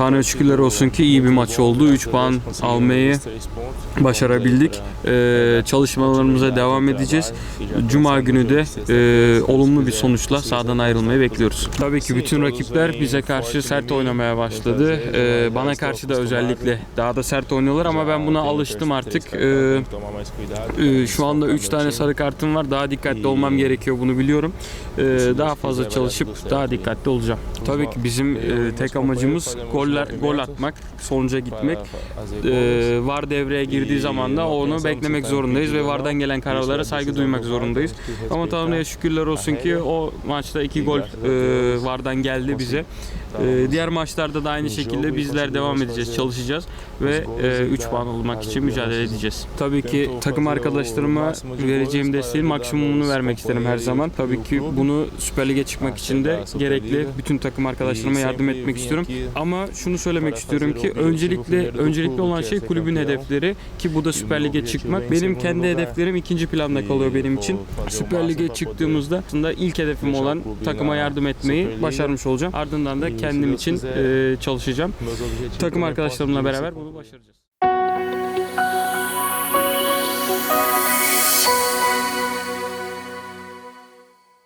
Tanrı şükürler olsun ki iyi bir maç oldu. 3 puan almayı başarabildik. Ee, çalışmalarımıza devam edeceğiz. Cuma günü de e, olumlu bir sonuçla sahadan ayrılmayı bekliyoruz. Tabii ki bütün rakipler bize karşı sert oynamaya başladı. Ee, bana karşı da özellikle daha da sert oynuyorlar ama ben buna alıştım artık. Ee, e, şu anda 3 tane sarı kartım var. Daha dikkatli olmam gerekiyor bunu biliyorum. Ee, daha fazla çalışıp daha dikkatli olacağım. Tabii ki bizim e, tek amacımız goller gol atmak, sonuca gitmek. Ee, VAR devreye girdiği zaman da onu beklemek zorundayız ve VAR'dan gelen kararlara saygı duymak zorundayız. Ama Tanrı'ya şükürler olsun ki o maçta iki gol e, VAR'dan geldi bize. Ee, diğer maçlarda da aynı şekilde bizler devam edeceğiz, çalışacağız ve 3 puan olmak için mücadele edeceğiz. Tabii ki takım arkadaşlarıma vereceğim desteğin maksimumunu vermek isterim her zaman. Tabii ki bunu Süper Lig'e çıkmak için de gerekli bütün takım arkadaşlarıma yardım etmek istiyorum. Ama şunu söylemek istiyorum ki öncelikle öncelikli olan şey kulübün hedefleri ki bu da Süper Lig'e çıkmak. Benim kendi hedeflerim ikinci planda kalıyor benim için. Süper Lig'e çıktığımızda aslında ilk hedefim olan takıma yardım etmeyi başarmış olacağım. Ardından da kendim için e, çalışacağım. Takım arkadaşlarımla beraber bunu başaracağız.